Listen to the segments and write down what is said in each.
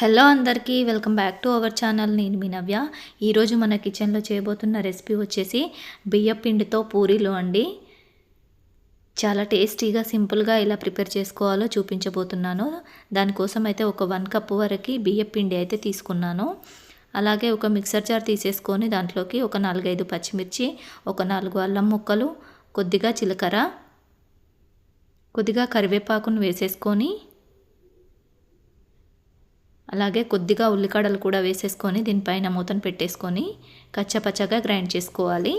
Hello అందరికీ welcome back to our channel. నేను మీ నవ్య. ఈరోజు మన కిచెన్లో చేయబోతున్న రెసిపీ వచ్చేసి బియ్య పిండితో పూరీలు అండి. చాలా టేస్టీగా సింపుల్గా ఎలా ప్రిపేర్ చేసుకోవాలో చూపించబోతున్నాను. దానికోసం అయితే ఒక వన్ కప్ వరకు బియ్య పిండి అయితే తీసుకున్నాను. అలాగే ఒక మిక్సర్ జార్ తీసేసుకొని దాంట్లోకి ఒక నాలుగైదు పచ్చిమిర్చి ఒక నాలుగు అల్లం ముక్కలు కొద్దిగా చిలకర కొద్దిగా కరివేపాకును వేసేసుకొని అలాగే కొద్దిగా ఉల్లికాడలు కూడా వేసేసుకొని దీనిపైన మూతను పెట్టేసుకొని కచ్చపచ్చగా గ్రైండ్ చేసుకోవాలి.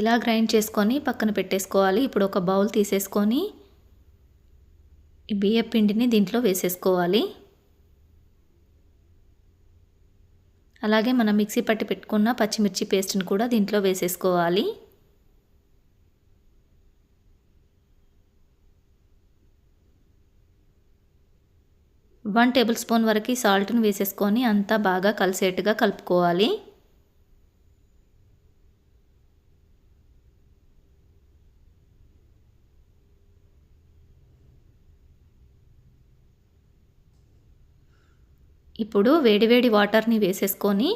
ఇలా గ్రైండ్ చేసుకొని పక్కన పెట్టేసుకోవాలి. ఇప్పుడు ఒక బౌల్ తీసేసుకొని ఈ బియ్య పిండిని దీంట్లో వేసేసుకోవాలి. అలాగే మనం మిక్సీ పట్టి పెట్టుకున్న పచ్చిమిర్చి పేస్ట్ని కూడా దీంట్లో వేసేసుకోవాలి. వన్ టేబుల్ స్పూన్ వరకు సాల్ట్ని వేసేసుకొని అంతా బాగా కలిసేట్టుగా కలుపుకోవాలి. ఇప్పుడు వేడివేడి వాటర్ని వేసేసుకొని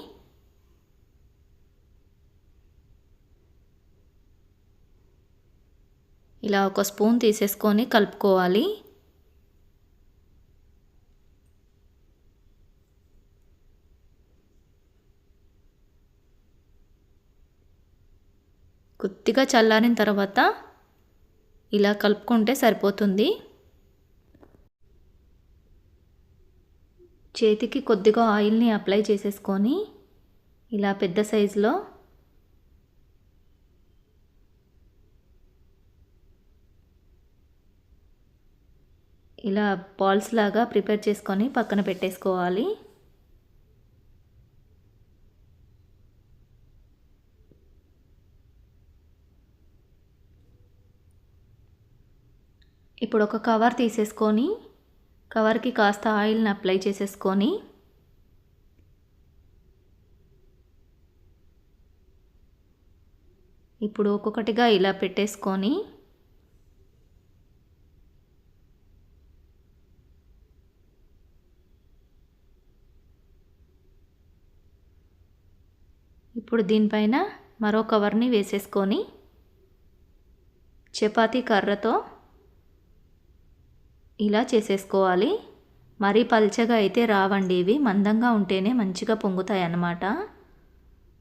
ఇలా ఒక స్పూన్ తీసేసుకొని కలుపుకోవాలి. కొద్దిగా చల్లారిన తర్వాత ఇలా కలుపుకుంటే సరిపోతుంది. చేతికి కొద్దిగా ఆయిల్ని అప్లై చేసేసుకొని ఇలా పెద్ద సైజులో ఇలా బాల్స్ లాగా ప్రిపేర్ చేసుకొని పక్కన పెట్టేసుకోవాలి. ఇప్పుడు ఒక కవర్ తీసేసుకొని కవర్కి కాస్త ఆయిల్ని అప్లై చేసేసుకొని ఇప్పుడు ఒక్కొక్కటిగా ఇలా పెట్టేసుకొని ఇప్పుడు దీనిపైన మరో కవర్ని వేసేసుకొని చపాతీ కర్రతో ఇలా చేసేసుకోవాలి. మరీ పల్చగా అయితే రావండి ఇవి. మందంగా ఉంటేనే మంచిగా పొంగుతాయి అన్నమాట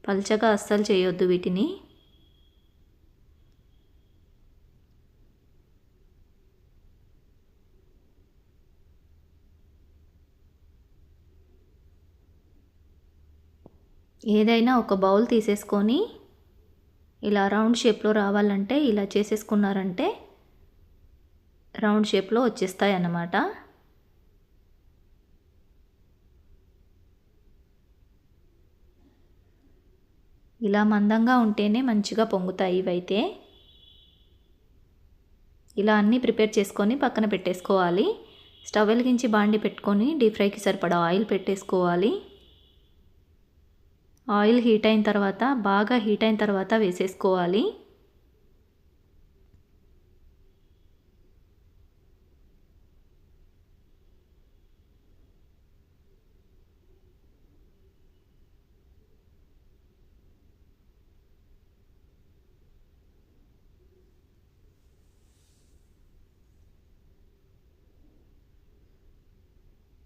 పల్చగా అస్సలు చేయొద్దు వీటిని. ఏదైనా ఒక బౌల్ తీసేసుకొని ఇలా రౌండ్ షేప్లో రావాలంటే ఇలా చేసేసుకున్నారంటే రౌండ్ షేప్లో వచ్చేస్తాయి అన్నమాట ఇలా మందంగా ఉంటేనే మంచిగా పొంగుతాయి ఇవైతే. ఇలా అన్నీ ప్రిపేర్ చేసుకొని పక్కన పెట్టేసుకోవాలి. స్టవ్ వెలిగించి బాండి పెట్టుకొని డీప్ ఫ్రైకి సరిపడా ఆయిల్ పెట్టేసుకోవాలి. ఆయిల్ హీట్ అయిన తర్వాత బాగా హీట్ అయిన తర్వాత వేసేసుకోవాలి.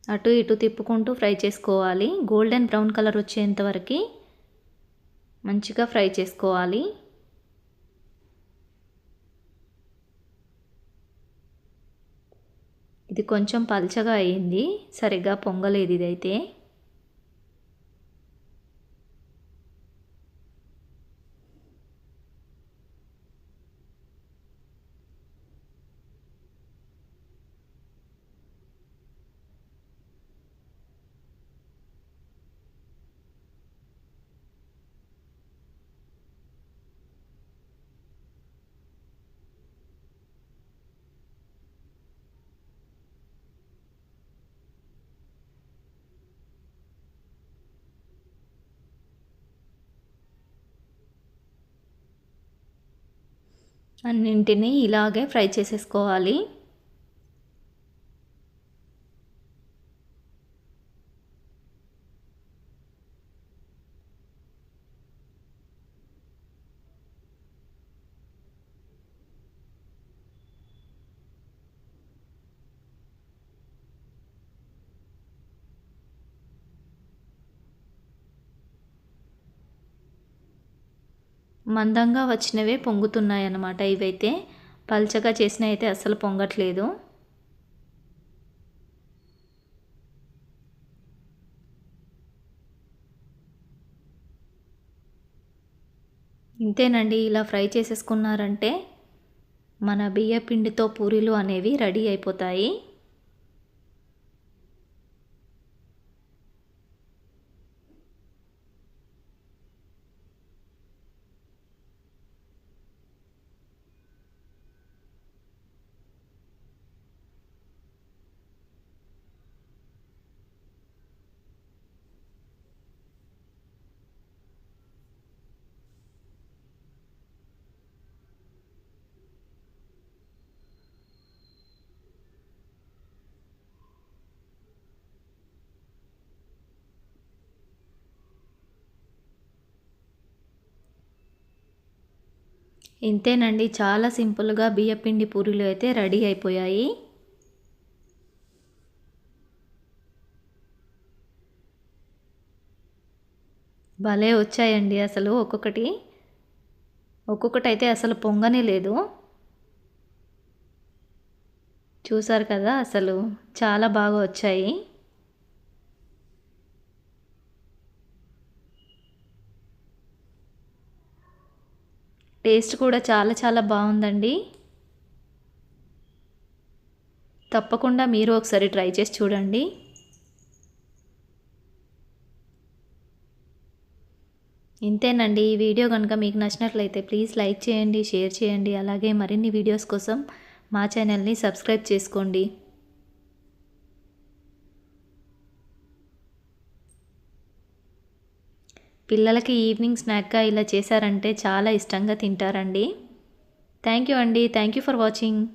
అటు ఇటు తిప్పుకుంటూ ఫ్రై చేసుకోవాలి. గోల్డెన్ బ్రౌన్ కలర్ వచ్చేంతవరకు మంచిగా ఫ్రై చేసుకోవాలి. ఇది కొంచెం పల్చగా అయింది. సరిగ్గా పొంగలేదు ఇదైతే. అన్నింటినీ ఇలాగే ఫ్రై చేసేసుకోవాలి. మందంగా వచ్చినవే పొంగుతున్నాయి అన్నమాట ఇవైతే. పల్చగా చేసినవి అయితే అస్సలు పొంగట్లేదు. ఇంతేనండి ఇలా ఫ్రై చేసేసుకున్నారంటే మన బియ్య పిండితో పూరీలు అనేవి రెడీ అయిపోతాయి. ఇంతేనండి చాలా సింపుల్గా బియ్యపిండి పూరీలు అయితే రెడీ అయిపోయాయి. భలే వచ్చాయండి అసలు ఒక్కొక్కటి. ఒక్కొక్కటి అయితే అసలు పొంగనే లేదు. చూసారు కదా అసలు చాలా బాగా వచ్చాయి. టేస్ట్ కూడా చాలా చాలా బాగుందండి. తప్పకుండా మీరు ఒకసారి ట్రై చేసి చూడండి. ఇంతేనండి ఈ వీడియో కనుక మీకు నచ్చినట్లయితే ప్లీజ్ లైక్ చేయండి షేర్ చేయండి అలాగే మరిన్ని వీడియోస్ కోసం మా ఛానల్ని సబ్స్క్రైబ్ చేసుకోండి. పిల్లలకి ఈవినింగ్ స్నాక్గా ఇలా చేశారంటే చాలా ఇష్టంగా తింటారండి. థ్యాంక్ యూ అండి. Thank you for watching.